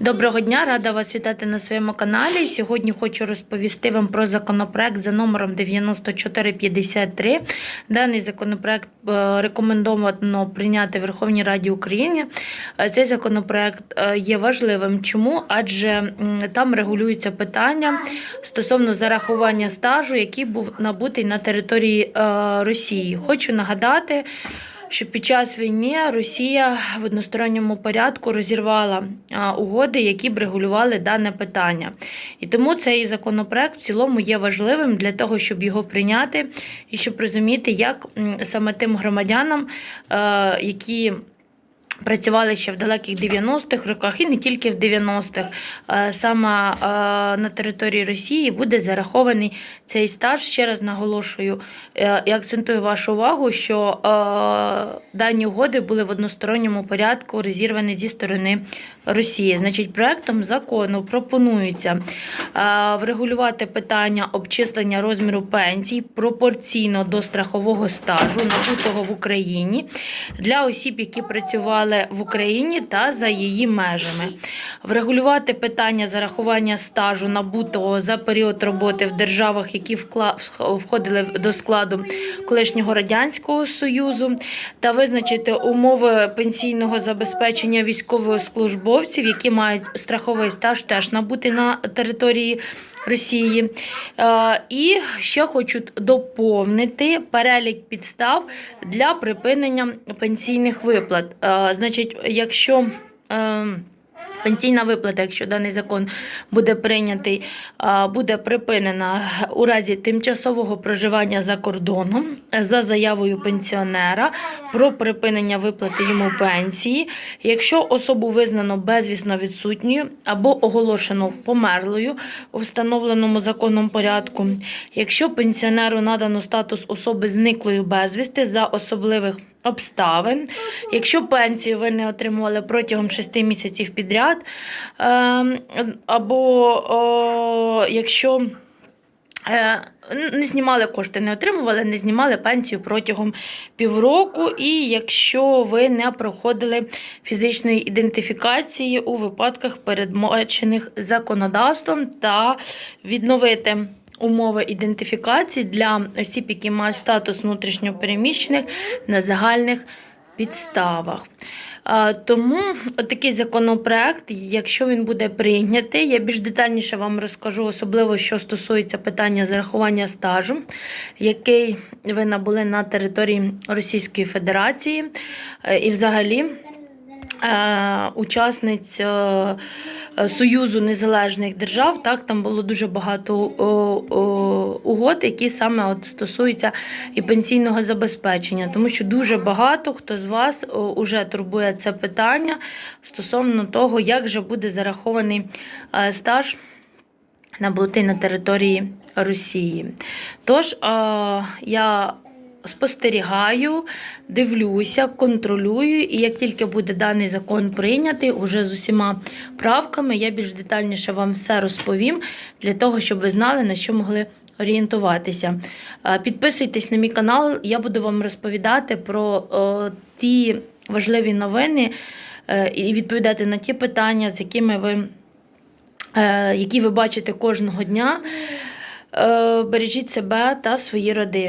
Доброго дня, рада вас вітати на своєму каналі. Сьогодні хочу розповісти вам про законопроект за номером 9453. Даний законопроект е, рекомендовано прийняти в Верховній Раді України. Е, Цей законопроект е, є важливим. Чому? Адже там регулюються питання стосовно зарахування стажу, який був набутий на території Росії. Хочу нагадати що під час війни Росія в односторонньому порядку розірвала угоди, які б регулювали дане питання. І тому цей законопроект в цілому є важливим для того, щоб його прийняти і щоб розуміти, як саме тим громадянам, е, які Працювали ще в далеких 90-х роках і не тільки в 90-х. Е, Саме е, на території Росії буде зарахований цей стаж. Ще раз наголошую е, і акцентую вашу увагу, що дані угоди були в односторонньому порядку розірвані зі сторони Росії. Значить, проектом закону пропонується врегулювати питання обчислення розміру пенсій пропорційно до страхового стажу, набутого в Україні для осіб, які працювали в Україні та за її межами. Врегулювати питання зарахування стажу набутого за період роботи в державах, які входили до складу колишнього радянського союзу, та визначити умови пенсійного забезпечення військовослужбовців, які мають страховий стаж, теж набути на території. Росії. Е, І ще хочу доповнити перелік підстав для припинення пенсійних виплат. Е, Значить, якщо е, Пенсійна виплата, якщо даний закон буде прийнятий, буде припинена у разі тимчасового проживання за кордоном е, за заявою пенсіонера про припинення виплати йому пенсії, якщо особу визнано безвісно відсутньою або оголошено померлою у встановленому законом порядку, якщо пенсіонеру надано статус особи зниклої безвісти за особливих обставин. Якщо пенсію ви не отримували протягом 6 місяців підряд, ем, або якщо е, не знімали кошти, не отримували, не знімали пенсію протягом півроку, і якщо ви не проходили фізичної ідентифікації у випадках, передбачених законодавством, та відновити умови ідентифікації для осіб, які мають статус внутрішньопереміщених на загальних підставах. Тому такий законопроект, якщо він буде прийнятий, я більш детальніше вам розкажу, особливо що стосується питання зарахування стажу, який ви набули на території Російської Федерації, Е, і взагалі е, учасниць. Е, Союзу Незалежних Держав, так там було дуже багато угод, які саме от стосуються і пенсійного забезпечення, тому що дуже багато хто з вас вже турбує це питання стосовно того, як же буде зарахований е, стаж набутий на території Росії. Тож е, я спостерігаю, дивлюся, контролюю, і як тільки буде даний закон прийнятий, уже з усіма правками, я більш детальніше вам все розповім для того, щоб ви знали, на що могли орієнтуватися. Е, Підписуйтесь на мій канал, я буду вам розповідати про е, ті важливі новини е, і відповідати на ті питання, з якими ви, які ви бачите кожного дня. Бережіть себе та свої родини.